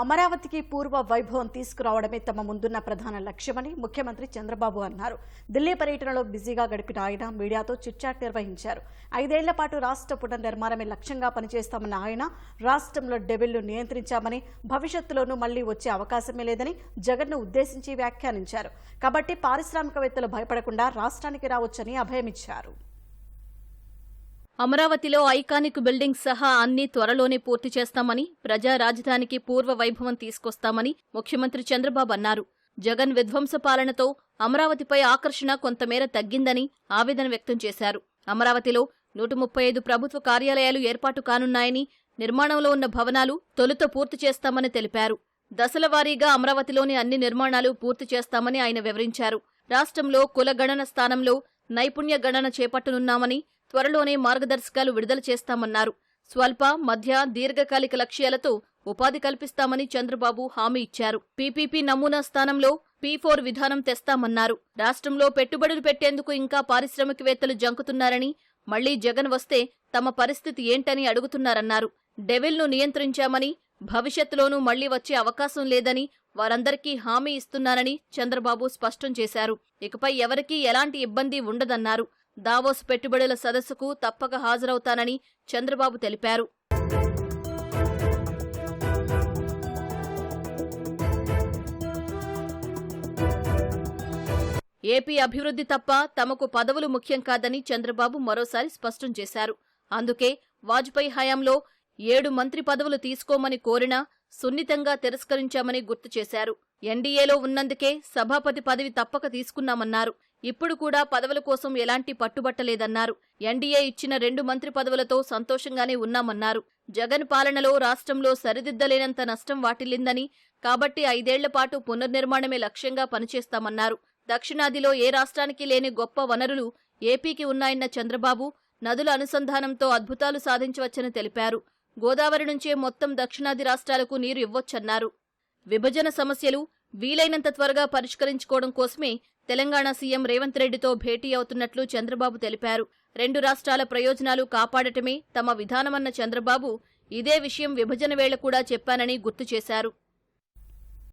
అమరావతికి పూర్వ వైభవం తీసుకురావడమే తమ ముందున్న ప్రధాన లక్ష్యమని ముఖ్యమంత్రి చంద్రబాబు అన్నారు. ఢిల్లీ పర్యటనలో బిజీగా గడిపిన ఆయన మీడియాతో చిట్చాట్ నిర్వహించారు. ఐదేళ్ళ పాటు రాష్ట్ర పునర్నిర్మాణమే లక్ష్యంగా పనిచేస్తామన్న ఆయన రాష్ట్రంలో డెవిల్ను నియంత్రించామని భవిష్యత్తులోనూ మళ్ళీ వచ్చే అవకాశమే లేదని జగన్ను ఉద్దేశించి వ్యాఖ్యానించారు. కాబట్టి పారిశ్రామికవేత్తలు భయపడకుండా రాష్ట్రానికి రావచ్చని అభయమిచ్చారు. అమరావతిలో ఐకానిక్ బిల్డింగ్ సహా అన్ని త్వరలోనే పూర్తి చేస్తామని ప్రజా రాజధానికి పూర్వ వైభవం తీసుకొస్తామని ముఖ్యమంత్రి చంద్రబాబు అన్నారు. జగన్ విధ్వంస పాలనతో అమరావతిపై ఆకర్షణ కొంతమేర తగ్గిందని ఆవేదన వ్యక్తం చేశారు. అమరావతిలో నూట ముప్పై ఐదు ప్రభుత్వ కార్యాలయాలు ఏర్పాటు కానున్నాయని నిర్మాణంలో ఉన్న భవనాలు తొలుత పూర్తి చేస్తామని తెలిపారు. దశలవారీగా అమరావతిలోని అన్ని నిర్మాణాలు పూర్తి చేస్తామని ఆయన వివరించారు. రాష్ట్రంలో కుల గణన స్థానంలో నైపుణ్య గణన చేపట్టనున్నామని త్వరలోనే మార్గదర్శకాలు విడుదల చేస్తామన్నారు. స్వల్ప మధ్య దీర్ఘకాలిక లక్ష్యాలతో ఉపాధి కల్పిస్తామని చంద్రబాబు హామీ ఇచ్చారు. పీపీపీ నమూనా స్థానంలో పీ ఫోర్ విధానం తెస్తామన్నారు. రాష్ట్రంలో పెట్టుబడులు పెట్టేందుకు ఇంకా పారిశ్రామికవేత్తలు జంకుతున్నారని మళ్ళీ జగన్ వస్తే తమ పరిస్థితి ఏంటని అడుగుతున్నారన్నారు. డెవిల్ను నియంత్రించామని భవిష్యత్తులోనూ మళ్ళీ వచ్చే అవకాశం లేదని వారందరికీ హామీ ఇస్తున్నారని చంద్రబాబు స్పష్టం చేశారు. ఇకపై ఎవరికీ ఎలాంటి ఇబ్బంది ఉండదన్నారు. దావోస్ పెట్టుబడుల సదస్సుకు తప్పక హాజరవుతానని చంద్రబాబు తెలిపారు. ఏపీ అభివృద్ధి తప్ప తమకు పదవులు ముఖ్యం కాదని చంద్రబాబు మరోసారి స్పష్టం చేశారు. అందుకే వాజ్పేయి హయాంలో ఏడు మంత్రి పదవులు తీసుకోమని కోరినా సున్నితంగా తిరస్కరించామని గుర్తు చేశారు. ఎన్డీఏలో ఉన్నందుకే సభాపతి పదవి తప్పక తీసుకున్నామన్నారు. ఇప్పుడు కూడా పదవుల కోసం ఎలాంటి పట్టుబట్టలేదన్నారు. ఎన్డీఏ ఇచ్చిన రెండు మంత్రి పదవులతో సంతోషంగానే ఉన్నామన్నారు. జగన్ పాలనలో రాష్ట్రంలో సరిదిద్దలేనంత నష్టం వాటిల్లిందని కాబట్టి ఐదేళ్ళ పాటు పునర్నిర్మాణమే లక్ష్యంగా పనిచేస్తామన్నారు. దక్షిణాదిలో ఏ రాష్ట్రానికి లేని గొప్ప వనరులు ఏపీకి ఉన్నాయన్న చంద్రబాబు నదుల అనుసంధానంతో అద్భుతాలు సాధించవచ్చని తెలిపారు. గోదావరి నుంచే మొత్తం దక్షిణాది రాష్ట్రాలకు నీరు ఇవ్వొచ్చన్నారు. విభజన సమస్యలు వీలైనంత త్వరగా పరిష్కరించుకోవడం కోసమే తెలంగాణ సీఎం రేవంత్ రెడ్డితో భేటీ అవుతున్నట్లు చంద్రబాబు తెలిపారు. రెండు రాష్ట్రాల ప్రయోజనాలు కాపాడటమే తమ విధానమన్న చంద్రబాబు ఇదే విషయం విభజన వేళ కూడా చెప్పానని గుర్తు చేశారు.